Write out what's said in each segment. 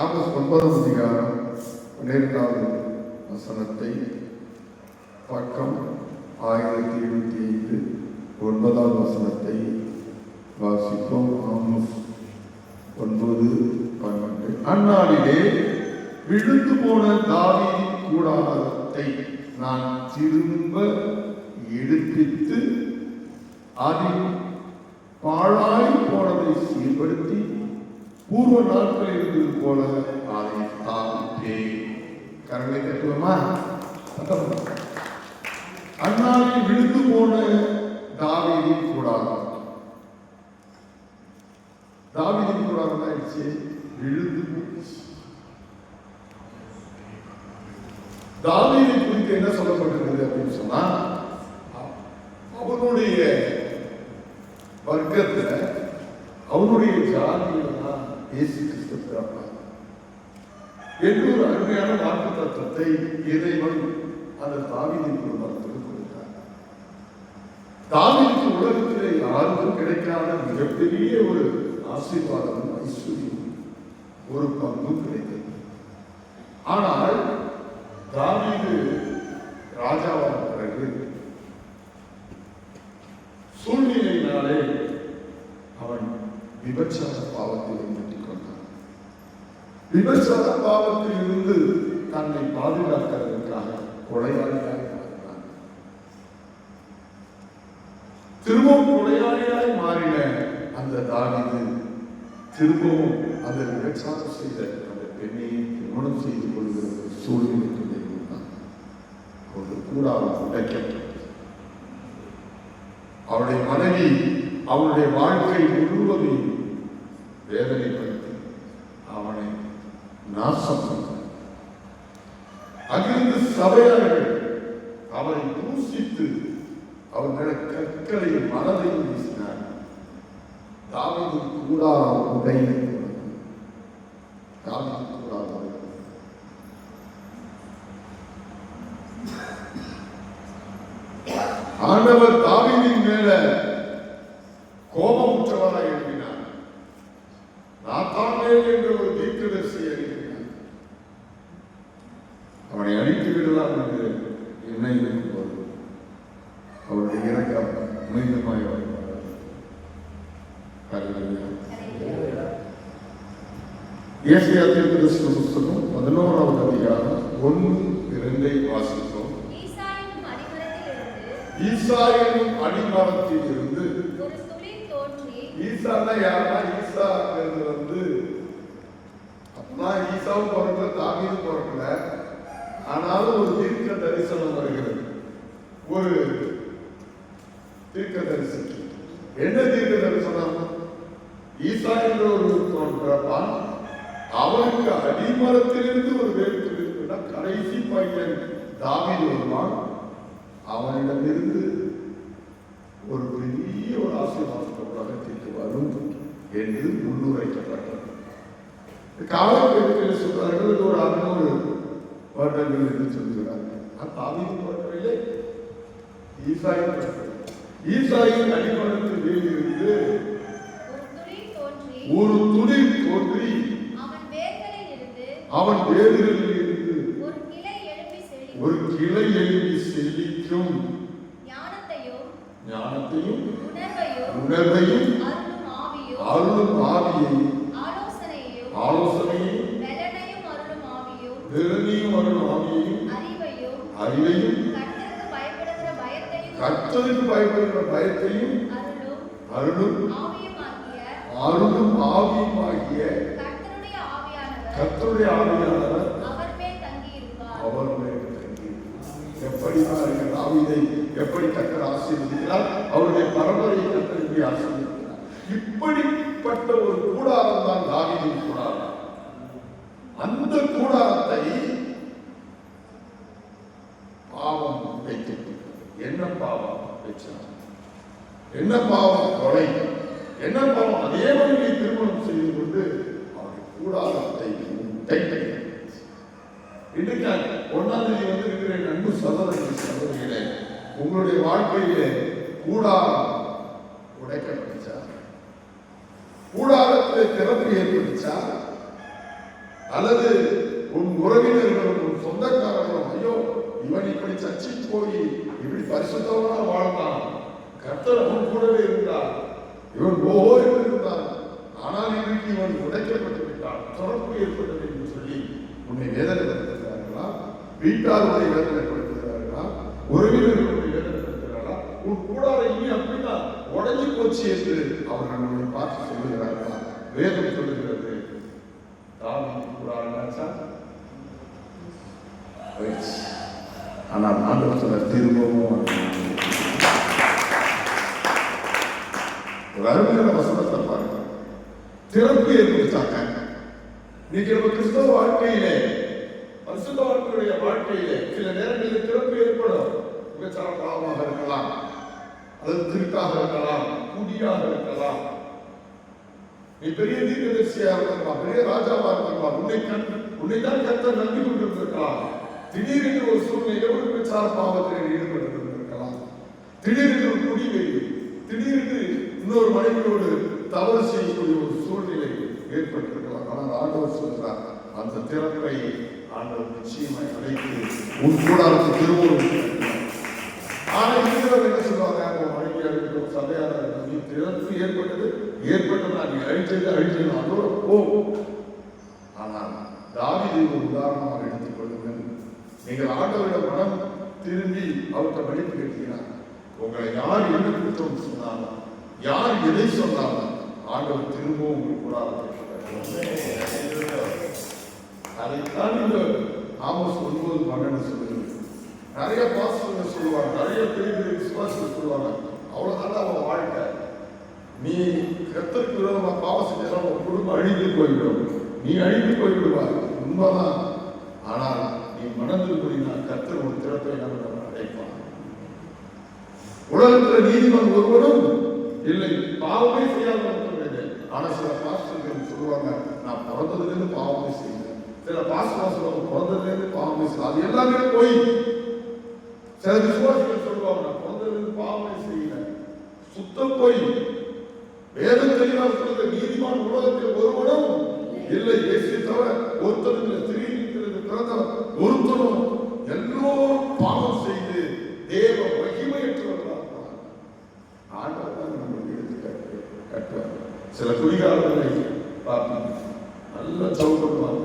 August ஒன்பதாம் அதிகாரம் பன்னிரெண்டாவது வசனத்தை பக்கம் ஆயிரத்தி எழுபத்தி ஐந்து ஒன்பதாம் வசனத்தை வாசிப்போம். ஆமோஸ் ஒன்பது பன்னெண்டு. அந்நாளிலே விழுந்து போன தாவீதின் கூடாரத்தை நான் திரும்ப எடுப்பித்து அதில் பாழாய் போனதை சீர்படுத்தி பூர்வ நாட்களில் இருந்தது போல. அதை தாவிப்பேன் கரங்களை கட்டுவோமா? அந்நாளில் விழுந்து போன தாவீதின் கூடாரம். தாவீதின் கூடாரம் ஆயிடுச்சு. விழுந்து போச்சு. தாவீதை குறித்து என்ன சொல்லப்பட்டிருக்கிறது அப்படின்னு சொன்னா அவனுடைய வர்க்கத்துல அவனுடைய ஜாதியில தான் இயேசு கிறிஸ்து பிறப்பார். என்று ஒரு அருமையான வாக்கு தத்துவத்தை இறைவன் அந்த தாவிதின் குடும்பத்துக்கு கொடுத்தார். தாவீதுக்கு உலகத்திலே யாருக்கும் கிடைக்காத மிகப்பெரிய ஒரு ஆசீர்வாதம் ஐஸ்வர்யம் ஒரு பங்கும் கிடைத்தது. ஆனால் தாவீது ராஜாவான பிறகு சூழ்நிலையினாலே அவன் விபச்சார பாவத்தில் விமர்சன பாவத்தில் இருந்து தன்னை பாதுகாக்கிறதுக்காக கொலையாளியாக மாறினான் திரும்பவும் கொலையாளியாய் மாறின அந்த தாவீது திரும்பவும் அந்த விபச்சாரம் செய்த அந்த பெண்ணை திருமணம் செய்து கொள்கிற ஒரு சூழ்நிலைக்கு இருந்தான் அவருடைய கூடாரம் உடைக்கப்பட்டது. அவருடைய மனைவி அவனுடைய வாழ்க்கை முழுவதையும் வேதனை நாசம் செய்தார். அங்கிருந்து சபையார்கள் அவரை தூசித்து அவர்களை கற்களையும் மனதையும் வீசினார் தாவீது கூடா உடைந்து தாவீது கூடாரம் உடைந்து ஆண்டவர் தாவீதின் மேல கோபமுற்றவராய் எழுதினார் நாத்தானேல் என்ற ஒரு தீர்க்கதரிசி எழுதினார் அவனை அழித்து விடலாம் என்று எண்ணெய் இருக்கும்போது அவருடைய இறக்கம் மீண்டுமாய் வருவார் தீர்க்கதரிசி புஸ்தகம் பதினோராவது அதிகாரம் ஒன்று இரண்டை வாசித்தோம் ஈசாயின் அடிமரத்தில் இருந்து ஈசான்னா யாருன்னா ஈசாங்கிறது வந்து அப்பதான் ஈசாவும் பிறக்கல தாவீதும் பிறக்கல ஆனாலும் ஒரு தீர்க்க தரிசனம் வருகிறது ஒரு தீர்க்க தரிசனம் என்ன தீர்க்க தரிசனம் ஈசா என்ற ஒரு தோன்றப்பான் அவனுக்கு அடிமரத்திலிருந்து ஒரு வேறு இருக்குன்னா கடைசி பையன் தாவீது வருவான். அவனிடமிருந்து ஒரு பெரிய ஒரு ஆசீர்வாதத்தை உலகத்திற்கு வரும் என்று முன்னுரைக்கப்பட்டது. காலப்பகுதியில் சொல்றார்கள்? ஒரு அறுநூறு வருடங்கள் என்று சொல்கிறார்கள். தாவீது பிறக்கவில்லை ஈசாயின் ஈசாயின் அடிமரத்தில் வேலியிருந்து ஒரு துளிர் தோன்றி அவன் வேர்களில் இருந்து ஒரு கிளை எழுப்பி செழிக்கும். ஞானத்தையும் உணர்வையும் அருளும் ஆவியும் அருளும் ஆவியை ஆலோசனையையும் ஆலோசனையும் வெள்ளனையும் அருளும் ஆவியையும் அறிவையும் கர்த்தருக்கு பயப்படுகிற பயத்தையும் அருளும் அருளும் ஆவியுமாகிய கர்த்தருடைய ஆவியானவர் அவர் மேல். எப்படி பாருங்கள் தாவீதை எப்படி கர்த்தர் ஆசீர்வதிக்கிறார்? அவருடைய பரம்பரையை எப்படி ஆசீர்வதிக்கிறார்? இப்படிப்பட்ட ஒரு கூடாரம் தான் தாவீதின் கூடாரம். அந்த கூடாரத்தை பாவம் வைத்தது என்ன பாவம்? என்ன பாவம்? கொலை. என்ன பாவம் அதே மனைவியை திருமணம் செய்து கொண்டு அவருடைய கூடாரத்தை இன்றைக்கு ஒன்னாம் தேதி வந்து இருக்கிற அன்பு சகோதரர்கள் சகோதரிகளே உங்களுடைய வாழ்க்கையிலே கூடாரம் உடைக்கப்பட்டுச்சா கூடாரத்திலே திறப்பு ஏற்பட்டுச்சா அல்லது உன் உறவினர்களும் உன் சொந்தக்காரர்களும் ஐயோ இவன் இப்படி சர்ச்சை போய் இப்படி பரிசுத்தவனா வாழ்ந்தான் கர்த்தர் அவன் கூடவே இருந்தான் இவன் ஓய்வு இருந்தான் ஆனால் இன்றைக்கு இவன் உடைக்கப்பட்டு விட்டான் தொடர்பு ஏற்பட்டது என்று சொல்லி உன்னை வேதனைப்படுத்துகிறார்களா? வீட்டார் உன்னை வேதனைப்படுத்துகிறார்களா? உறவினர்கள் உன்னை வேதனைப்படுத்துகிறார்களா? உன் கூடார இனி அப்படின்னா உடஞ்சி போச்சு என்று அவர்கள் நம்மை பார்த்து சொல்லுகிறார்களா? வேதம் சொல்லுகிறது. தாவீது கூடாரனாச்சா ஆனால் ஆண்டவர் சொல்ல திரும்பவும் ஒரு அருமையான வசனத்தை பாருங்க. திறப்பு ஏற்படுத்தாங்க இன்னைக்கு நம்ம கிறிஸ்தவ வாழ்க்கையிலே பரிசுத்த வாழ்க்கையுடைய வாழ்க்கையிலே சில நேரங்களில் திறப்பு ஏற்படும். விபச்சார பாவமாக இருக்கலாம். அல்லது திருட்டாக இருக்கலாம் குடியாக இருக்கலாம். நீ பெரிய தீர்க்கதரிசியாக இருக்கலாம் பெரிய ராஜாவா இருக்கலாம் உன்னை கண் உன்னை தான் கத்த நம்பி கொண்டிருந்திருக்கலாம். திடீரென்று ஒரு சூழ்நிலை ஒரு பிரச்சார பாவத்தில் ஈடுபட்டு இருந்திருக்கலாம். திடீரென்று ஒரு குடிவை திடீரென்று இன்னொரு மனைவியோடு தவறு செய்யக்கூடிய ஒரு சூழ்நிலை ஏற்பட்டிருக்கலாம். ஆனால் ஆண்டவர் சொல்கிறார் அந்த திறப்பை ஆண்டவர் நிச்சயமாய் அழைத்து உன் கூடாரத்தை திரும்பவும் ஆனால் இருக்கிறவங்க என்ன சொல்லுவாங்க? உன் மனைவியா இருக்கட்டும் சதையாக இருக்கட்டும் நீ திறப்பு ஏற்பட்டது ஏற்பட்டதா நீ அழிச்சது அழிச்சது அதோட போ. ஆனால் தாவிதை ஒரு உதாரணமாக எடுத்துக் கொள்ளுங்கள். நீங்கள் ஆண்டவரிடம் மனம் திரும்பி அவர்கிட்ட மன்னிப்பு கேட்டீங்கன்னா உங்களை யார் என்ன குற்றம் சொன்னாலும் யார் எதை சொன்னாலும் ஆண்டவர் திரும்பவும் உங்களுக்கு கூடாது அதைத்தான் இந்த ஆமோஸ் ஒன்பது பன்னெண்டு சொல்லுகிறது நிறைய பாஸ்டர்கள் சொல்லுவாங்க நிறைய பெரிய பெரிய விசுவாசிகள் சொல்லுவாங்க அவ்வளோதான் அவன் வாழ்க்கை. நீ கத்தருக்கு விரோதமா பாவம் செஞ்சா உன் குடும்பம் அழிந்து போய்விடும். நீ அழிந்து போய்விடுவார் உண்மைதான். ஆனால் நீ மனதில் கூறினா கத்தர் ஒரு திறப்பை நம்ம அழைப்பான் உலகத்தில் நீதிமன்றம் ஒருவரும் இல்லை பாவமே செய்யாத ஒருத்தர் ஆனா சில பாஸ்டர்கள் சொல்லுவாங்க நான் பிறந்ததுலேருந்து பாவமே செய்யல. சில பாஸ்டர் சொல்லுவாங்க பிறந்ததுலேருந்து பாவமே செய்யல. அது எல்லாமே போய் சில விசுவாசிகள் சொல்லுவாங்க நான் பிறந்ததுலேருந்து பாவமே செய்யல. சுத்தம் போய் வேதம் தெளிவாக சொல்றது நீதிமான் உலகத்தில் ஒருவனும் இல்லை. இயேசு தவிர ஒருத்தரும் இல்லை. திடீர்னு பிறந்தவர் ஒருத்தரும் எல்லோரும் பாவம் செய்து தேவ மகிமையற்றவர்களாக ஆண்டவர் தான் நம்மளுக்கு எடுத்து கட்டு கட்டுவார் சில குடிகாரர்களை பார்ப்பீங்க நல்ல சௌகரியமாக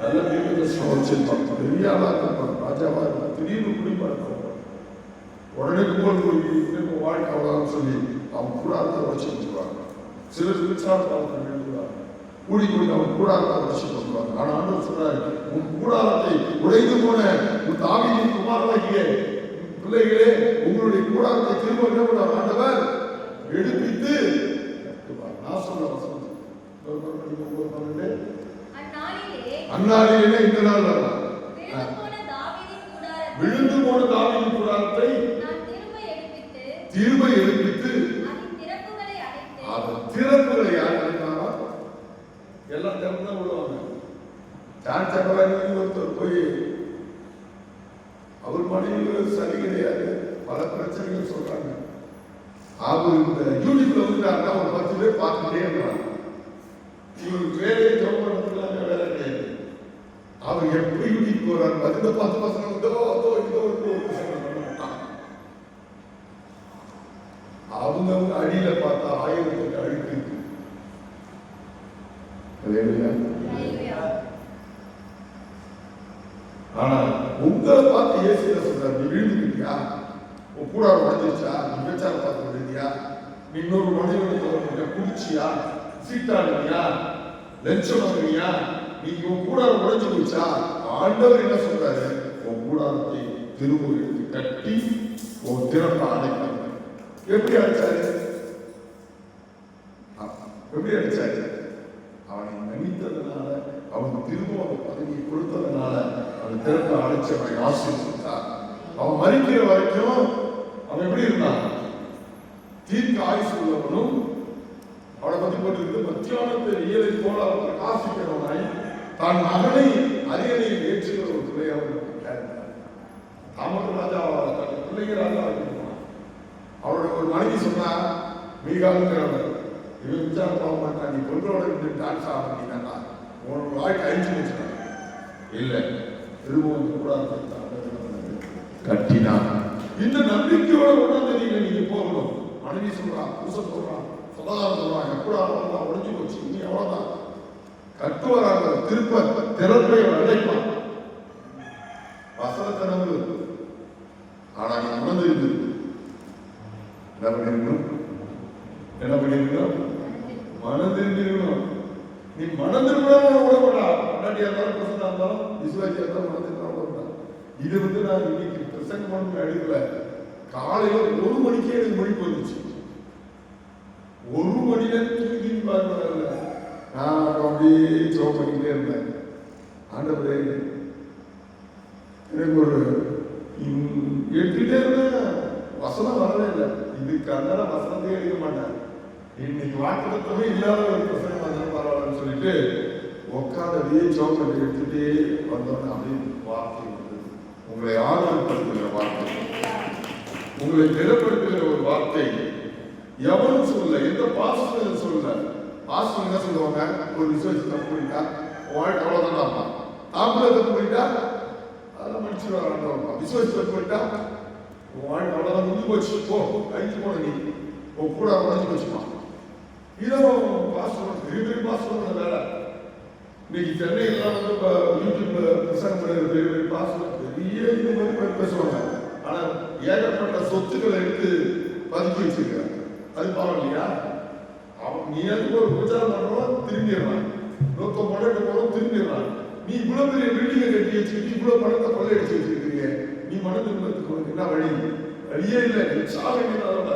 நல்ல தீர்க்கதரிசனம் வச்சிருப்பாங்க பெரிய ஆளாக இருப்பாங்க ராஜாவா இருப்பாங்க திடீர்னு குடிப்பாங்க உடனே கும்பல் போய் இன்னும் வாழ்க்கை அவ்வளோதான் சொல்லி அவன் கூடாரத்தை உடச்சி வச்சுருவாங்க சிலர் விசாரத்தை எழுதுவாங்க கூடி கூடி அவன் கூடாரத்தை உடச்சி கொண்டுவாங்க ஆனால் ஆண்டவர் சொல்றாரு உன் கூடாரத்தை உடைந்து போன உன் தாவியின் குமாரனாகிய பிள்ளைகளே உங்களுடைய கூடாரத்தை திரும்ப என்ன பண்ணுவார்? ஆண்டவர் எடுப்பித்து. நான் சொல்ல. அந்நாளிலே இந்த நாள் விழுந்து போன தாவியின் கூடாரத்தை திரும்ப எடுப்பித்து அதன் திறப்புகளை யார் அறிந்தாரோ எல்லாம் திறந்து விடுவாங்க ஜான் சக்கரவர்த்தி ஒருத்தர் போய் அவர் மனைவி சரி கிடையாது பல பிரச்சனைகள் சொல்றாங்க அவர் இந்த யூடியூப்ல வந்துட்டாருன்னா ஒரு பத்து பேர் பார்த்துட்டே இருந்தாங்க இவருக்கு வேலையை ஜோம் பண்ணுறதுக்கு வேலை கிடையாது அவர் எப்படி யூடியூப் போறாரு பதின பத்து பசங்க இதோ அதோ இதோ இதோ அவங்க அவங்க அடியில பார்த்தா ஆயிரத்துக்கு அழுக்கு இருக்கு. அல்லேலூயா. அல்லேலூயா. ஆனா உங்களை பார்த்து இயேசு என்ன சொல்றாரு நீ விழுந்துக்கிட்டியா உன் கூட உடஞ்சிச்சா நீ விபச்சாரம் பார்த்து இன்னொரு மனிதனுடைய தோற்ற குடிச்சியா? சீட்டாடுனியா லஞ்சம் வாங்குறியா நீ உன் கூட உடைஞ்சு போச்சா ஆண்டவர் என்ன சொல்றாரு? உன் கூடாரத்தை திரும்ப எடுத்து கட்டி உன் திறப்ப அடைப்பாங்க எப்படி அடிச்சாரு? எப்படி அடிச்சாரு? அவனை மன்னித்ததுனால அவனுக்கு திரும்ப அவன் பதவியை கொடுத்ததுனால அவன் திறப்பை அடைச்சு அவனை ஆசீர்வதித்தார். அவன் மறிக்கிற வரைக்கும் அவன் எப்படி இருந்தான் தீர்க்க ஆயுசு உள்ளவனும் அவனை பத்தி போட்டு மத்தியானத்தில் இயலை போல அவன் பிரகாசிக்கிறவனாய் தான் மகனை அரியணையில் ஏற்றுகிற ஒரு இருந்தான் தாமர ராஜா தன் பிள்ளைங்க ராஜா அவருடைய ஒரு மனைவி சொன்னா மீகாலுங்கிறவர் இவன் விசாரம் போக மாட்டான் நீ பொண்ணோட இருந்து டான்ஸ் ஆட வேண்டியதானா உன் வாழ்க்கை அழிஞ்சு வச்சுட்டான் இல்லை திரும்பவும் கூடாது கட்டினான். இந்த நம்பிக்கையோட கொண்டாந்து நீங்க நீங்க போகணும். மனைவி சொல்றான் புருஷன் சொல்றான் சொந்தக்காரன் சொல்றான் நான் ஒழிஞ்சு போச்சு. நீ எவ்வளவுதான்? கட்டுவராக திருப்ப திறப்பை அழைப்பான் வசனத்தை நம்பு ஆனா நீ உணர்ந்திருந்து என்ன பண்ணிருக்கணும் என்ன பண்ணிருக்கணும் மனதிருந்திருக்கணும் நீ மனதிருக்கணும் திரும்பினா விட இருந்தாலும் பிரசனா இருந்தாலும் விசுவாசியா இருந்தாலும் மனதிருந்தாலும் திரும்பினா இது வந்து நான் இன்னைக்கு பிரசங்கம் பண்ண அடிக்கல காலையில் ஒரு மணிக்கே எனக்கு மொழிக்கு வந்துச்சு. ஒரு மணில தூங்கி பார்க்கல நான் அப்படியே ஜோ பண்ணிக்கிட்டே இருந்தேன். ஆண்டவரே எனக்கு ஒரு இம்- எடுத்துட்டே இருந்தேன். வசனம் வரவே இல்லை. இதுக்கு அந்தால வசனத்தையே எடுக்க மாட்டேன் இன்னைக்கு வாக்குத்தமே இல்லாத ஒரு பிரசனம் வந்தாலும் பரவாயில்லன்னு சொல்லிட்டு உட்காந்து அப்படியே ஜோம் பண்ணி எடுத்துட்டே வந்தோன்னே அப்படின்னு வார்த்தை வந்தது உங்களை ஆதரவுப்படுத்துகிற வார்த்தை. உங்களை திடப்படுத்துகிற ஒரு வார்த்தை. எவனும் சொல்ல எந்த பாஸ்டர் சொல்ல பாஸ்டர் என்ன சொல்லுவாங்க? ஒரு விசுவாசி தப்பு பண்ணிட்டா வாழ்க்கை அவ்வளோதான் இருப்பான் தாம்பூல தப்பு பண்ணிட்டா அதெல்லாம் மன்னிச்சிருவாங்க ஆண்டவன் விசுவாசி தப்பு பண்ணிட்டா வாழ்க்கை அவ்வளோதான் முடிஞ்சு போச்சு. போ கழிச்சு போன நீ. உன் கூட உடஞ்சு போச்சுமா இதுவும் பாஸ்டர் பெரிய பெரிய பாஸ்டர் வேலை. இன்னைக்கு சென்னையெல்லாம் வந்து இப்போ யூடியூப்ல பிரசங்கம் பண்ணுற பெரிய பெரிய பாஸ்டர் பெரிய இது மாதிரி பேசுவாங்க. ஆனால் ஏகப்பட்ட சொத்துக்களை எடுத்து பதுக்கி வச்சிருக்காங்க. அது பாவம் இல்லையா அவன் நீ அதுக்கு ஒரு பிரச்சாரம் பண்றவன் திரும்பிடுறான். நோக்கம் பணத்தை போறோம் திரும்பிடுறான். நீ இவ்வளவு பெரிய பில்டிங்கை கட்டி வச்சுக்கிட்டு இவ்வளவு பணத்தை கொள்ளையடிச்சு வச்சிருக்கீங்க நீ மன திரும்பத்துக்கு உனக்கு என்ன வழி? வழியே இல்லை நீ சாக வேண்டியதான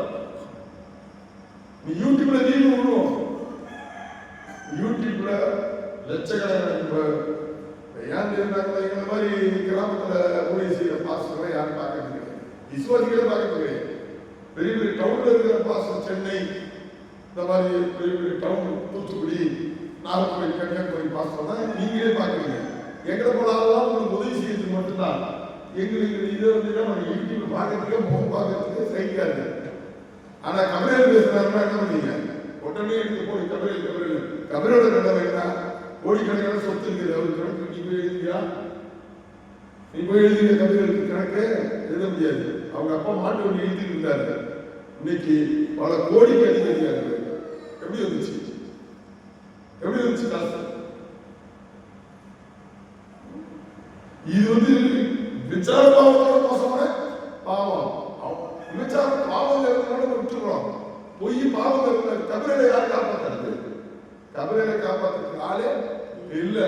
நீ யூடியூப்ல நீங்க விடுவோம் யூடியூப்ல லட்சக்கணக்கான ஏன் இருந்தாங்களோ எங்களை மாதிரி கிராமத்துல ஊழிய செய்யற பாஸ்டர்களை யாரும் பார்க்கறது கிடையாது விசுவாசிகளே பார்க்கறது கிடையாது பெரிய பெரிய டவுன்ல இருக்கிற பாசம் சென்னை இந்த மாதிரி பெரிய பெரிய டவுன் தூத்துக்குடி நாகர்கோவில் கன்னியாகுமரி பாசம் தான் நீங்களே பார்க்குறீங்க. எங்களை போனாலும் உங்களுக்கு உதவி செய்யறது மட்டும்தான். எங்களுக்கு இதை வந்து நம்ம யூடியூப் பார்க்கறதுக்கே முகம் பார்க்கறதுக்கு சகிக்காது ஆனால் கபிரேல் பேசுறாருன்னா என்ன பண்ணீங்க உடனே எடுத்து போய் கபிரேல் கபிரேல். கபிரோட நிலைமை என்ன? கோடிக்கணக்கான சொத்து இருக்குது. அவருக்கு கணக்கு நீ போய் எழுதியா? நீ போய் எழுதிய கபிரேலுக்கு கணக்கு? எழுத முடியாது. அவங்க அப்பா மாட்டு வண்டி இழுத்துட்டு இருந்தாரு. இன்னைக்கு பல கோடிக்கு அதிகாரியா இருக்கு எப்படி வந்துச்சு எப்படி வந்துச்சு காசு? இது வந்து விசார பாவத்தோட மோசமான பாவம். விசார பாவம் இருக்கிறனால விட்டுறோம் பொய் பாவம் இருக்கிற கபிரலை யார் காப்பாத்துறது? கபிரையில காப்பாத்துறதுக்கு ஆளே இல்ல.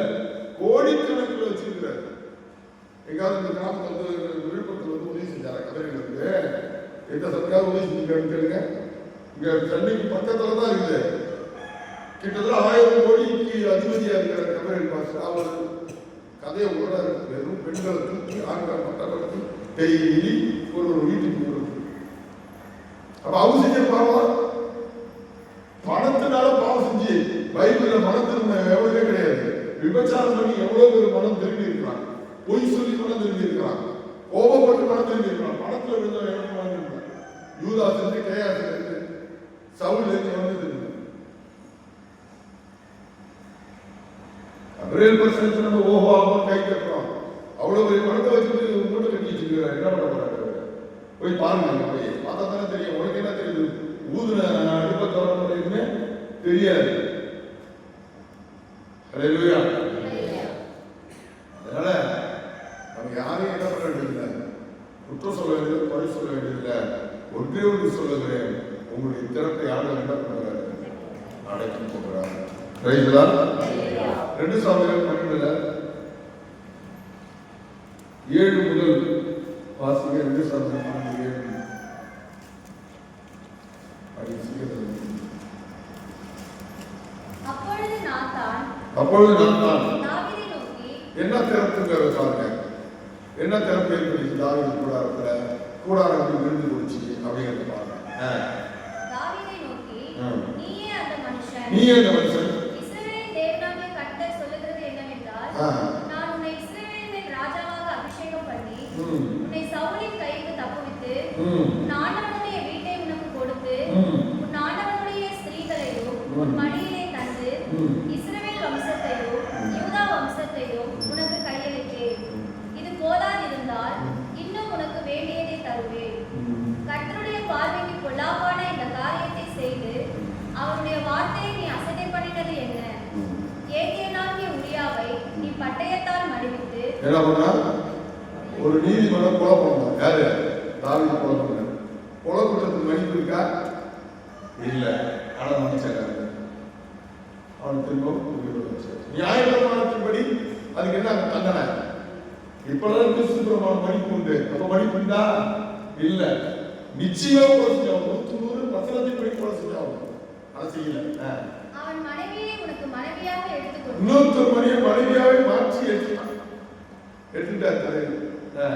கோடிக்கணக்கில் வச்சிருக்கிறாரு. எங்காவது இந்த கிராமத்தில் வந்து விழுப்புரத்தில் வந்து உதவி செஞ்சாரா? கபிரலுக்கு எந்த சர்க்கார் உதவி செஞ்சாருன்னு கேளுங்க. இங்கே சென்னைக்கு பக்கத்தில் தான் இருக்குது. கிட்டத்தட்ட ஆயிரம் கோடிக்கு அதிபதியாக இருக்கிற கபிரல் பாஸ்டர் அவர் கதையை விடுறாரு வெறும் பெண்களை தூக்கி ஆண்கள் மற்றவர்களுக்கு டெய்லி ஒரு ஒரு வீட்டுக்கு விடுறது அப்ப அவங்க செஞ்ச பாவம்? பணத்தினால பாவம் செஞ்சு பைபிளில் மனம் திரும்ப எவ்வளவே கிடையாது. விபச்சாரம் பண்ணி எவ்வளவு பேர் மனம் திரும்பி பொய் சொல்லி மனம் திரும்பி இருக்கிறான் கோபப்பட்டு பணம் திரும்பி இருக்கிறான் பணத்துல விழுந்த எவ்வளவு மனம் திரும்ப யூதாஸ் இருந்து கேயாஸ் இருந்து சவுல் இருந்து வந்து இல்லை. ரயில் நம்ம ஓஹோ கை கட்டுறோம். அவ்வளவு பெரிய பணத்தை வச்சுட்டு மூட்டை கட்டி வச்சிருக்காரு என்ன பண்ண போறாரு போய் பாருங்க போய். பார்த்தா தானே தெரியும். உனக்கு என்ன தெரியுது? ஊதுன அடுப்ப தவற முடியுதுன்னு தெரியாது. ஹalleluya அதனால நம்ம யாரையும் என்ன பண்ண வேண்டியதில்லை குற்றம் குறை சொல்ல வேண்டியதில்லை. ஒன்றே ஒன்று சொல்லுகிறேன். உங்களுடைய திறத்தை யாரும் என்ன பண்ணுறாரு அடைக்கி போகிறார் ரைட்டுதா ரெண்டு சாமியார் பன்னெண்டுல. ஏழு முதல் வாசிக்க ரெண்டு சாமியார் பன்னெண்டு ஏழு. அப்பொழுது நான் தான் என்ன திறப்புங்கிற பாருங்க என்ன திறப்பு ஏற்படுச்சு தாவீது கூடாரத்துல. கூடாரத்தில் தருவேன் கர்த்தருடைய பார்வைக்கு பொல்லாப்பான இந்த காரியத்தை செய்து அவருடைய வார்த்தையை நீ அசட்டை பண்ணினது என்ன? ஏகேனாகிய உரியாவை நீ பட்டயத்தால் மடிவித்து ஒரு நீதிமன்றம் கொலை பண்ணலாம் யாரு? தாவித கொலை பண்ண கொலை பண்ணுறதுக்கு மதிப்பு இருக்கா? இல்லை. ஆனால் மன்னிச்சாங்க அவன் திரும்பவும் நியாயப்பிரமாணத்தின்படி அதுக்கு என்ன தண்டனை. இப்பெல்லாம் கிறிஸ்து பிரமாணம் மன்னிப்பு உண்டு அப்ப மன்னிப்பு உண்டா இல்ல. நிச்சயமா கொலை செஞ்சாகும் நூத்து நூறு செய்யல. ஆ. அவன் மனைவியை உனக்கு மனைவியாக எடுத்துக்கொண்டு இன்னொருத்தர் மனைவியாவே மாற்றி எடுத்துட்டான். எடுத்துட்டார் தலைவர் ஆ.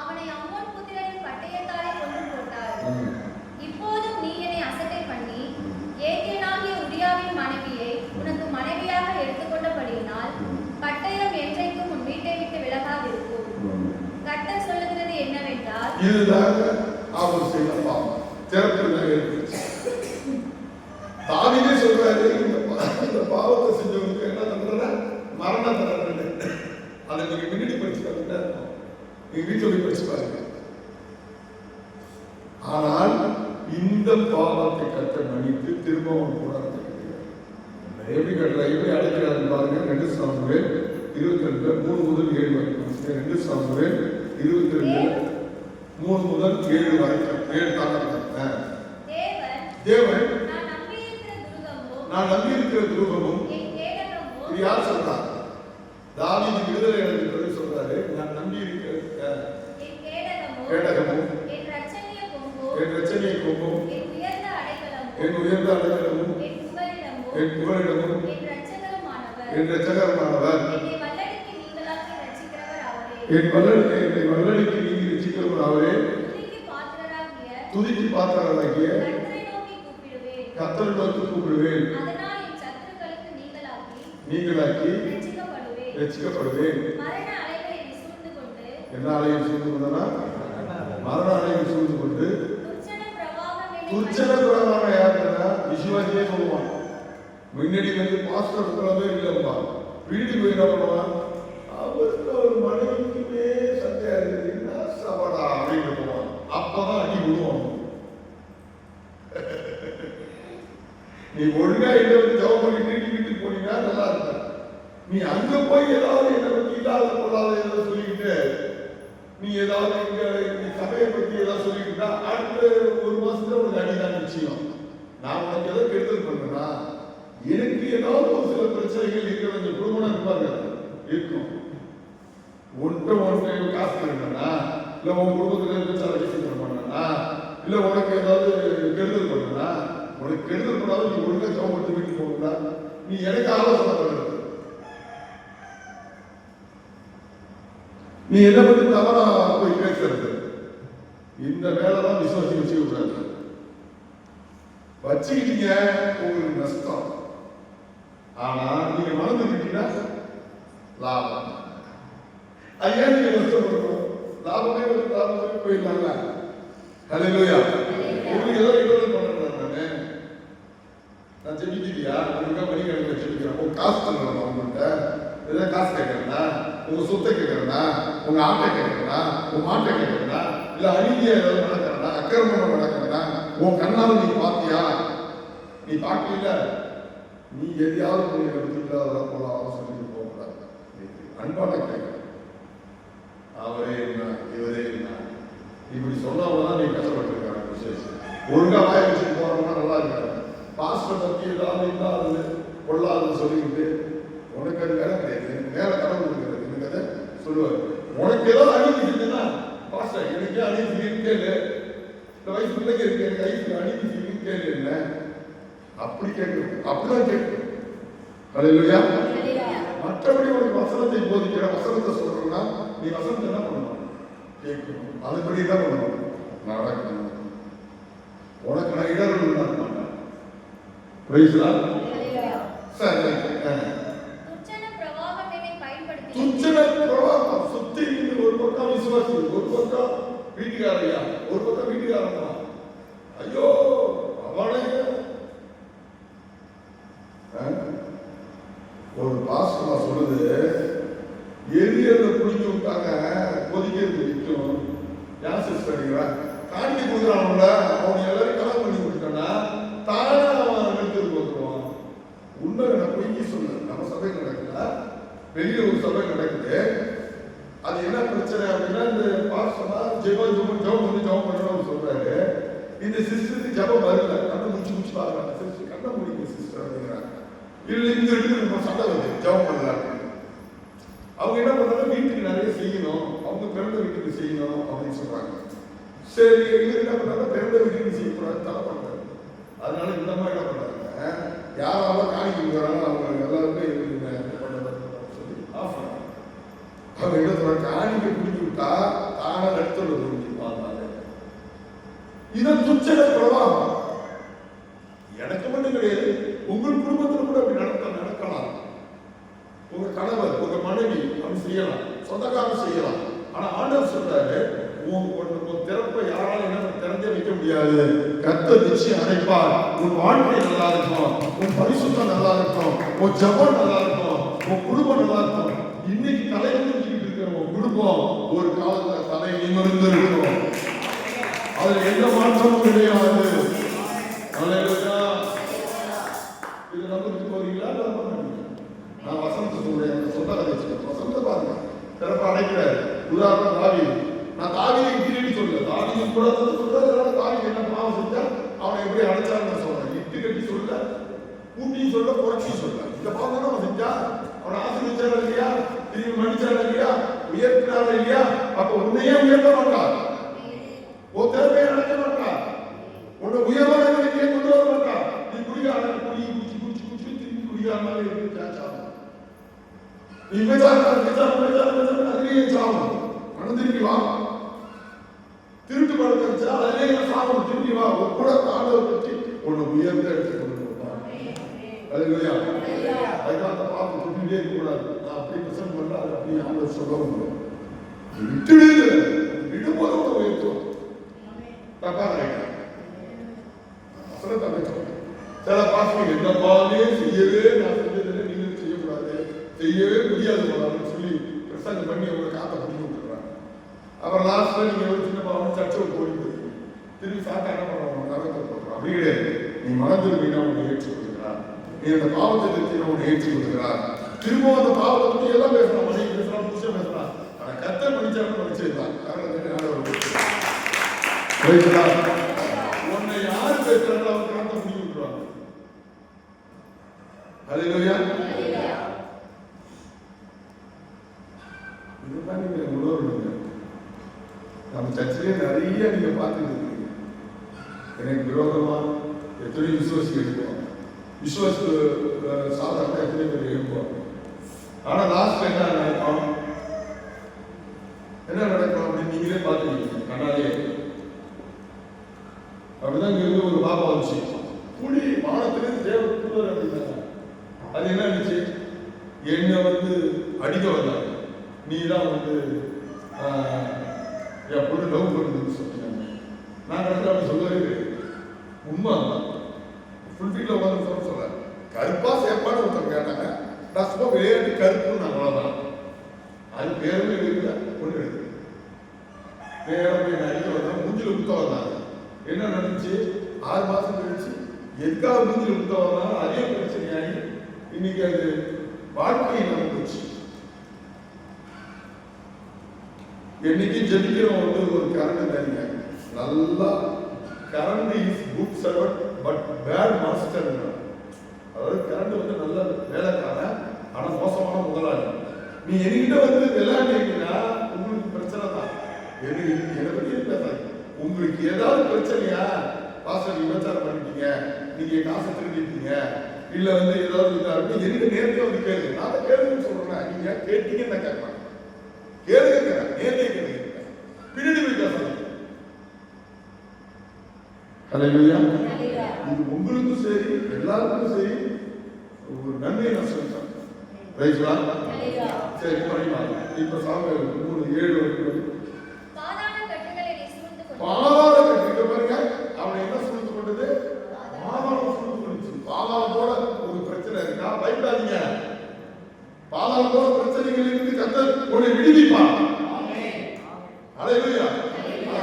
அவனை அம்மோன் புத்திரரின் பட்டயத்தாலே கொண்டு போட்டார் ம். இப்போதும் நீ என்னை அசட்டை பண்ணி ஏத்தியனாகிய உரியாவின் மனைவியை உனக்கு மனைவியாக எடுத்துக்கொண்டபடியினால் பட்டயம் என்றைக்கும் உன் வீட்டை விட்டு விலகாதிருக்கும் கர்த்தர் சொல்லுகிறது என்னவென்றால் இதுதாங்க அவர் செய்த பாவம். திறப்பில் இருந்துச்சு. தாவிதே சொல்றாரு இந்த பா- இந்த பாவத்தை செஞ்சவங்களுக்கு என்ன தண்டனை? மரண தண்டனை. அதை நீங்க முன்னாடி படிச்சு பாருங்க நீங்க வீட்டில் போய் படிச்சு பாருங்க. ஆனால் இந்த பாவத்தை கட்ட மன்னித்து திரும்பவும் கூடாது எப்படி கட்டுற எப்படி அழைக்கிறாரு பாருங்க ரெண்டு சாமுவேல் இருபத்தி ரெண்டு மூணு முதல் ஏழு வரைக்கும். ரெண்டு சாமுவேல் இருபத்தி ரெண்டு மூணு முதல் ஏழு வரைக்கும் ஏழு தாங்க தேவன் நான் நான் நம்பியிருக்கிற துருவமும் இது யார் சொல்றா தாவீது விடுதலை அடைஞ்சிட்டு சொல்றாரு நான் நம்பியிருக்கிற என் கேடகமும் என் ரச்சனையை கொம்பும் என் உயர்ந்த அடைக்கலமும் என் புகழிடமும் என் ரச்சகரமானவர் வல்லடிக்கு என் வல்லடி என்னை வல்லடிக்கு ரசிக்கிறவர் அவரே துதிக்கு பாத்திரராகிய கர்த்தரை நோக்கி கூப்பிடுவேன். நீங்களாக்கி ரசிக்கப்படுவேன் என்னை ஆலயம் சூழ்ந்து கொண்டனா மரண ஆலயம் சூழ்ந்து கொண்டு துர்ச்சன பிரகாரம் யாருன்னா? விசுவாசியே சொல்லுவான். முன்னாடி வந்து பாஸ்டர் சொல்லவே இல்லைப்பா வீட்டுக்கு போய் என்ன பண்ணுவான் ஒரு மனைவிக்குமே சண்டையா இருக்குது என்ன சபடா அப்படின்னு போவான் அப்பதான் அடி விடுவான் நீ ஒழுங்கா இதை வந்து ஜவம் பண்ணி நீட்டி வீட்டுக்கு போனீங்கன்னா நல்லா இருக்கும். நீ அங்க போய் ஏதாவது என்ன பத்தி இல்லாத பொல்லாத ஏதாவது சொல்லிக்கிட்டு நீ ஏதாவது இங்க நீ சபையை பத்தி ஏதாவது சொல்லிக்கிட்டா அடுத்த ஒரு மாசத்துல உனக்கு அடிதான் நிச்சயம். நான் உனக்கு ஏதோ கெடுதல் பண்ணனா எனக்கு ஏதாவது ஒரு சில பிரச்சனைகள் இருக்கிற கொஞ்சம் குடும்பம் இருப்பாங்க. இருக்கும். உன்கிட்ட உனக்கு காசு தரணும்னா இல்ல உன் குடும்பத்துல இருந்து ரெஜிஸ்டர் பண்ணா இல்ல உனக்கு ஏதாவது கெடுதல் பண்ணா உனக்கு கெடுதல் பண்ணாலும் நீ ஒழுங்கா ஜாப் பண்ணி வீட்டுக்கு போகணும்னா நீ எனக்கு ஆலோசனை பண்ணுறது நீ என்ன பத்தி தவறா போய் பேசுறது? இந்த வேலை தான் விசுவாசி வச்சு விடுறாரு வச்சுக்கிட்டீங்க உங்களுக்கு நஷ்டம். ஆனா நீங்க மறந்துக்கிட்டீங்கன்னா லாபம். அது ஏன் நீங்க நஷ்டப்படுறோம் லாபமே லாபமே போயிடலாம்ல. ஹalleluya. உங்களுக்கு ஏதோ இடத்துல பண்றேன் நானு நான் செஞ்சுட்டியா அதுக்காக மணி கணக்கு ஜெபிக்கிறேன் உங்க காசு தரணும் அவங்கள்ட்ட ஏதாவது காசு கேட்கறேன்னா உங்க சொத்தை கேட்கறேன்னா உங்க ஆட்டை கேட்கறேன்னா உங்க மாட்டை கேட்கறேன்னா இல்ல அநீதியா ஏதாவது நடக்கிறேன்னா அக்கிரமணம் நடக்கிறேன்னா உன் கண்ணால நீ பாத்தியா? நீ பார்க்கல நீ எதையாவது நீ எடுத்துக்கிட்டாதான் போலாம் சொல்லிட்டு போகக்கூடாது அன்பான கேட்க அவரே என்ன இவரே என்ன இப்படி சொன்னவங்க தான் நீ கஷ்டப்பட்டுருக்காங்க விசேஷம் ஒழுங்காக வாய வச்சுட்டு போறவங்க நல்லா இருக்காங்க பாஸ்டர் பற்றி ஏதாவது இல்லாதது கொள்ளாதுன்னு சொல்லிக்கிட்டு உனக்கு அது வேலை கிடையாது. வேலை கடவுள் இருக்கிறது எனக்கு அதை சொல்லுவார். உனக்கு ஏதாவது அநீதி செஞ்சுன்னா பாஸ்டர் எனக்கே அநீதி செய்யுன்னு கேளு. இந்த வயசு பிள்ளைங்க இருக்கு. எனக்கு வயசு அநீதி செய்யுன்னு கேளு என்ன? அப்படி கேட்கும் அப்படிதான் கேட்கணும். ஹalleluya. மற்றபடி உனக்கு வசனத்தை போதிக்கிற வசனத்தை சொல்றோம்னா நீ வசனத்தை என்ன பண்ணணும் கேட்கணும். அதுபடி தான் பண்ணணும் நடக்கணும். உனக்கு நான் இடர்கள் புரியுதா சரி துச்சன பிரவாகம். சுத்தி இருந்து ஒரு பக்கம் விசுவாசி ஒரு பக்கம் வீட்டுக்காரையா ஒரு பக்கம் வீட்டுக்காரமா ஐயோ அவனே அஹ்? ஒரு பாஸ்டமா சொல்லுது எரியல பிடிக்க விட்டாங்க கொதிக்கிறது நிற்கும் யார் சிஸ்டர்ங்களா காணிக்க கொடுக்குறான்ல அவன் எல்லாரும் கலந்து பண்ணி கொடுத்தானா தானே அவன் நிறுத்தத்துக்கு வந்துருவான் உண்மை நான் பொய்க்கு சொல்ல நம்ம சபையில் நடக்கல வெளியில ஒரு சபை நடக்குது அது என்ன பிரச்சனை அப்படின்னா இந்த பாஸ்டமா ஜெபம் ஜெபம் ஜெபம் பண்ணி ஜெபம் பண்ணணும் சொல்றாரு இந்த சிஸ்டருக்கு ஜெபம் வரல கண்ணை முடிச்சு முடிச்சு பாக்குறாங்க சிஸ்டர் கண்ணை முடிங்க சிஸ்டர் அப்படிங்கிறாங்க இல்லை இங்க இருக்கு நம்ம சண்டை வருது ஜபம் பண்ணல அவங்க என்ன பண்றாங்க வீட்டுக்கு நிறைய செய்யணும் அவங்க பிறந்த வீட்டுக்கு செய்யணும் அப்படின்னு சொல்றாங்க சரி இவர் என்ன பண்றாங்க பிறந்த வீட்டுக்கு செய்யக்கூடாது தலை பண்றாங்க அதனால இந்த மாதிரி என்ன பண்றாங்க யாராவது காணிக்கு வராங்க அவங்க எல்லாருமே இவங்க சொல்லி ஆஃப் அவங்க என்ன சொல்றாங்க காணிக்கை பிடிச்சி விட்டா தானா நடத்துறது முடிப்பாங்க இதன் துச்சக பிரவாகம் எனக்கு மட்டும் கிடையாது உங்கள் குடும்பத்தில் கூட அப்படி நடக்க நடக்கலாம். உங்க கணவர் உங்க மனைவி அப்படி செய்யலாம். சொந்தக்காரன் செய்யலாம். ஆனா ஆண்டவர் சொல்றாரு உன் உன் திறப்பை யாராலும் என்ன திறந்தே வைக்க முடியாது. கத்த நிச்சயம் அடைப்பார் உன் வாழ்க்கை நல்லா இருக்கும். உன் பரிசுத்தம் நல்லா இருக்கும். உன் ஜபம் நல்லா இருக்கும். உன் குடும்பம் நல்லா இருக்கும். இன்னைக்கு தலை இருக்கிற உன் குடும்பம் ஒரு காலத்துல தலை நிமிர்ந்து இருக்கும் அதில் எந்த மாற்றமும் கிடையாது. அல்லேலூயா. இது நம்பிட்டு போறீங்களா இல்ல நம்ப மாட்டீங்களா? நான் வசந்த சொல்றேன் எனக்கு சொந்த கதை வசந்த பாருங்க சிறப்பா அடைக்கிறாரு உதாரணம் தாவி நான் தாவியை கீழடி சொல்லல. தாவியை கூட சொல்றது அதனால தாவி என்ன பாவம் செஞ்சா அவனை எப்படி அடைச்சான்னு சொல்றேன். இட்டு கட்டி சொல்ல கூட்டியும் சொல்ல புரட்சியும் சொல்ல. இந்த பாவம் தானே அவன் செஞ்சா? அவனை ஆசீர்வச்சாரா இல்லையா? திரும்பி மன்னிச்சாரா இல்லையா? உயர்த்தினாரா இல்லையா? அப்ப உன்னையே உயர்த்த மாட்டார் உன் திறமையை அடைக்க மாட்டான் உன்னை உயர்வான நிலைக்கே கொண்டு வர மாட்டான் நீ குடிகார குடி குடிச்சு குடிச்சு குடிச்சு திரும்பி குடிகாரனால இருந்து சாச்சாகும் நீ விபச்சாரம் விபச்சாரம் விபச்சாரம் விபச்சாரம் சாவும். மனம் திரும்பி வா. திருட்டு பழக்கம் வச்சா அதுலயே சாவும். திரும்பி வா. உன் கூட ஆண்டவர் பற்றி உன்னை உயர்ந்த எடுத்து கொண்டு வருவார் அதுலையா அதுக்காக அந்த பாப்பு துப்பிட்டே இருக்கக்கூடாது. நான் அப்படி பிரசன் பண்றேன் அது அப்படி ஆண்டவர் சொல்லவும் விட்டுடு. விடும்போது தப்பா நினைக்கிறேன் வசனத்தை சொல்றேன். சில பாசம் என்ன பாவே செய்யவே நான் செஞ்சதில்லை நீங்களும் செய்யக்கூடாது. செய்யவே முடியாது போலாம்னு சொல்லி பிரசங்கம் பண்ணி அவங்க காத்த பண்ணி விட்டுறாங்க. அப்புறம் லாஸ்ட்ல நீங்க ஒரு சின்ன பாவம் சர்ச்சை போயிட்டு திரும்பி சாத்தா என்ன பண்ணுவாங்க நரகத்தை போடுறோம் அப்படி கிடையாது. நீ மனம் திரும்பினா உன்னை ஏற்றுக் கொடுக்கிறார் நீ அந்த பாவத்தை திருத்தினா உன்னை ஏற்றுக் கொடுக்கிறார் திரும்ப அந்த பாவத்தை பத்தி எல்லாம் பேசுறான் மனைவி பேசலாம் புருஷன் பேசலாம் ஆனா கத்தர் மனுஷன் மனுஷன் காரணம் உன்னை யாரு பேசுறாங்களோ அவங்க காத்த முடிவு விட்டுருவாங்க ஹalleluya இதுதான் நீங்க உணர்வுங்க நம்ம சர்ச்சிலே நிறைய நீங்க பார்த்துட்டு இருக்கீங்க எனக்கு விரோதமா எத்தனை விசுவாசி எழுப்புவோம் விசுவாசத்து அஹ், சாதாரண எத்தனை பேர் எழுப்புவோம் ஆனா லாஸ்ட் என்ன நடக்கும்? என்ன நடக்கும் அப்படின்னு நீங்களே பார்த்துருக்கீங்க. கண்ணாலே அப்படிதான் ஒரு பாப்பா வந்துச்சு. புலி வானத்திலிருந்து தேவ தூதர் அப்படின்னாங்க. அது என்ன இருந்துச்சு? என்னை வந்து அடிக்க வந்தாங்க. நீ தான் வந்து என் பொண்ணு லவ் பண்ணுதுன்னு சொல்லிட்டாங்க. நான் கடைசியில் அப்படி சொல்லவே உண்மை ஃபுல் உட்காந்து சொல்ல சொல்றேன். கருப்பா சேப்பான்னு ஒருத்தர் கேட்டாங்க. நான் சும்மா விளையாட்டு கருப்புன்னு நான் அவ்வளோதான் அது பேருமே இல்லை பொண்ணு எடுத்து. நேரா நான் அடிக்க வந்தேன் மூஞ்சில் குத்த வந்தாங்க. என்ன நடந்துச்சு? ஆறு மாசம் கழிச்சு எதுக்காக மூஞ்சில் குத்த அதே பிரச்சனையாகி இன்னைக்கு அது வாழ்க்கை நடந்துச்சு போச்சு. என்னைக்கு ஜெபிக்கிறோம் வந்து ஒரு கரண்ட் தனிங்க நல்லா current is good servant but bad master அதாவது கரண்ட் வந்து நல்ல வேலைக்காரன் ஆனால் மோசமான முதலாளி. நீ என்கிட்ட வந்து விளையாடுறீங்கன்னா உங்களுக்கு பிரச்சனை தான். எனக்கு என்னை பத்தி உங்களுக்கு ஏதாவது பிரச்சனையா? பாஸ்டர் விபச்சாரம் பண்ணிட்டீங்க. நீங்க காசை திருடிட்டீங்க. இல்ல வந்து ஏதாவது இதா என்கிட்ட நேரடியா வந்து கேளுங்க. நான் கேளுங்கன்னு சொல்றேன் நீங்க கேட்டீங்கன்னு நான் கேட்பேன் கேளுங்க நேரடியா கேளுங்க. பின்னாடி போய் பேசாதீங்க ஹalleluya. இது உங்களுக்கும் சரி எல்லாருக்கும் சரி. ஒரு நன்மையை நான் ரைட்லா சரி குறைமா இப்ப சாமி மூணு ஏழு வரைக்கும் பாதாள கட்டுகளை நீ சூழ்ந்து கொண்டு பாதாள கட்டிக்க பாருங்க அவனை என்ன சொல்லிட்டு கொண்டது பாதாளம் சொல்லிட்டு கொண்டுச்சு பாதாளத்தோட ஒரு பிரச்சனை இருக்கா பயப்படாதீங்க பாதாளத்தோட பிரச்சனைகள் இருந்து கத்த உன்னை விடுவிப்பான் அலையிலுயா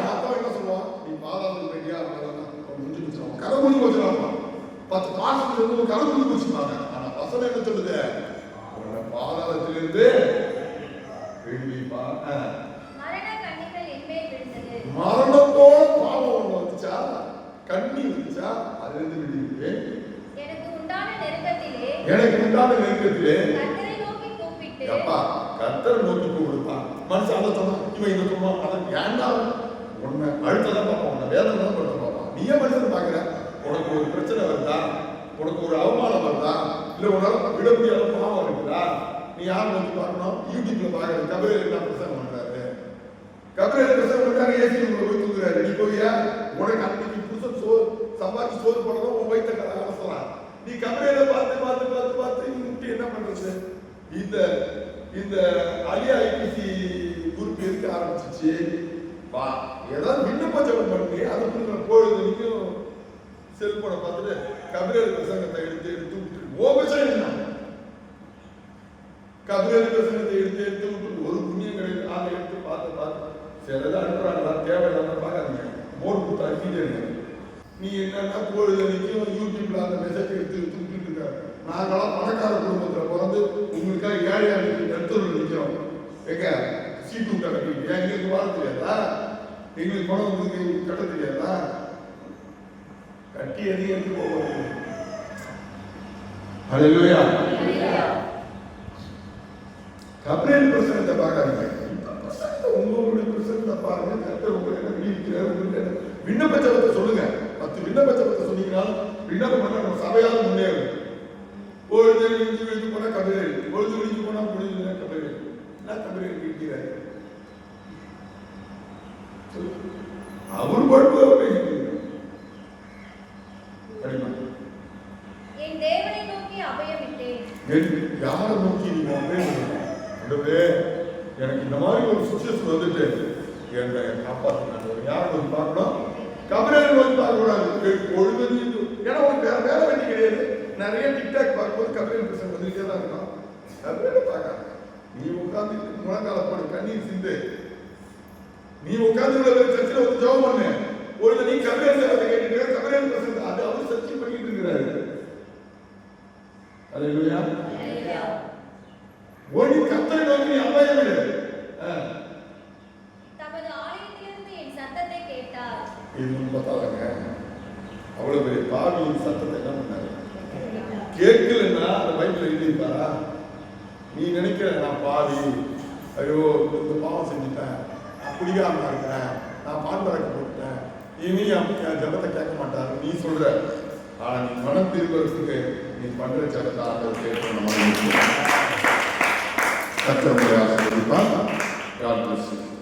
அப்பா என்ன சொல்லுவான் நீ பாதாளத்துக்கு வேண்டியா அவ்வளவுதான் அவன் முடிஞ்சு போச்சு கதை முடிஞ்சு போச்சுடாப்பா பத்து மாசத்துல இருந்து ஒரு கதை முடிஞ்சு போச்சுப்பாங்க ஆனா வசனம் என்ன சொல்லுது உன்னை பாதாளத்திலிருந்து முடியுமா ஆ. மரண கண்ணிகள் என்மேல் விழுந்தது மரணத்தோட பாவம் ஒண்ணு வந்துச்சா கண்ணி வந்துச்சா அது இருந்து விடுவிப்பேன் எனக்கு உண்டான நெருக்கத்திலே எனக்கு உண்டான நெருக்கத்திலே கர்த்தரை நோக்கி கூப்பிட்டு அப்பா கர்த்தரை நோக்கி கூப்பிடுப்பான் மனுஷன் அதை சொன்னான் இவன் இதை சொன்னான் அதை ஏன்டா உன்னை அழுத்ததான் பார்ப்பான் உன்னை வேதனை தான் பண்ண பார்ப்பான் நீ ஏன் மனுஷன் பார்க்குற உனக்கு ஒரு பிரச்சனை வருதா உனக்கு ஒரு அவமானம் வருதா? இல்லை உன்னால விட முடியாத பாவம் இருக்குதா? நீ யார் வந்து பார்க்கணும்? யூடியூப்ல பார்க்கறது. கபிரேல் என்ன பிரசங்கம் பண்றாரு? கபிரேல் பிரசங்கம் பண்றாரு? ஏசி உங்களை போய் தூக்குறாரு நீ போய்யா உனக்கு அன்னைக்கு புருஷன் சோறு சம்பாதிச்சு சோறு போடணும்? உன் வயிற்ற கதை அரசலாம் நீ கபிரேல பார்த்து பார்த்து பார்த்து பார்த்து முட்டி என்ன பண்றது? இந்த இந்த அலியா ஐபிசி குரூப் இருக்க ஆரம்பிச்சிச்சு? வா ஏதாவது விண்ணப்ப ஜபம் பண்ணி. அதுக்கு பொழுதுக்கும் செல்போனை பார்த்துட்டு கபிரேல் பிரசங்கத்தை எடுத்து எடுத்து விட்டு ஓ விஷயம் கபிரேல் பிரசங்கத்தை எடுத்து எடுத்து விட்டு ஒரு புண்ணியம் கிடையாது அதை எடுத்து பார்த்து பார்த்து சிலதை அனுப்புறாங்களா? தேவையில்லாம பார்க்காதீங்க. மோடு கொடுத்தா அனுப்பிட்டு நீ என்னன்னா பொழுதனைக்கும் யூடியூப்ல அந்த மெசேஜ் எடுத்து எடுத்து விட்டுட்டு இருக்காரு. நாங்களாம் பணக்கார குடும்பத்தில் பிறந்து உங்களுக்காக ஏழையாக ஆளுக்கு நிற்கிறோம் எங்க சீட்டு விட்ட கட்டிட்டு எங்களுக்கு வாழ தெரியாதா? எங்களுக்கு பணம் உங்களுக்கு கட்ட தெரியாதா? கட்டி எதையும் எடுத்து போவாங்க ஹalleluya பிரசனத்தை பார்க்காதீங்க. உங்களுடைய பிரசனத்தை பாருங்க. கத்தர் உங்களுக்கு என்ன விடுவிக்கிறார் உங்களுக்கு என்ன விண்ணப்ப ஜெபத்தை சொல்லுங்க. பத்து விண்ணப்ப ஜெபத்தை சொன்னீங்கன்னா விண்ணப்பம் பண்ண நம்ம சபையால் முன்னேறும். பொழுது விழிஞ்சு விழிஞ்சு போனா கபிரேல் பொழுது விழிஞ்சு போனா முடிஞ்சு கபிரேல் என்ன கபிரேல் கேட்கிறார் அவர் படுப்பு பேசிட்டு இருக்கார். படிமா என் தேவனை நோக்கி அபயமிட்டேன் என் யாரை நோக்கி நீங்க ஆண்டவரே மாதிரி ஒரு சுச்சுவேஷன் வந்துட்டு என்னை காப்பாற்றுங்க யாரை நோக்கி பார்க்கணும். கபரேல் நோக்கி பார்க்கக்கூடாது. பொழுது ஏன்னா உனக்கு வேற வேலை வேண்டி கிடையாது. நிறைய டிக்டாக் பார்க்கும்போது கபரேல் பிரசங்க வந்துட்டே தான் இருக்கும். கபரேல பார்க்காத. நீ உட்காந்து முழங்கால போடு கண்ணீர் சிந்து. நீ உட்கார்ந்து உள்ள சர்ச்சில் வந்து ஜெபம் பண்ணு. பொழுது நீ கபரேல் சேவத்தை கேட்டுட்டு கபரேல் பிரசங்க அது அவர் சர்ச்சை பண்ணிட்டு இருக்கிறாரு. அல்லேலூயா ஓடி கத்தரை நோக்கி அபாயம் இல்லை தமது ஆலயத்திலிருந்து என் சத்தத்தை கேட்டார். இது பார்த்தாங்க அவ்வளவு பெரிய பாவியின் சத்தத்தை என்ன பண்ணாரு. கேட்கலன்னா அந்த பைபிள் எழுதியிருப்பாரா? நீ நினைக்கிற நான் பாவி ஐயோ இந்த பாவம் செஞ்சுட்டேன். நான் குடிகாரனா இருக்கிறேன். நான் பால் பறக்க போட்டுட்டேன். இனி ஜபத்தை கேட்க மாட்டாரு. நீ சொல்ற. ஆனா நீ மனம் திருவறதுக்கு நீ பண்ற ஜபத்தை ஆண்டவர் கேட்க நம்ம God bless you.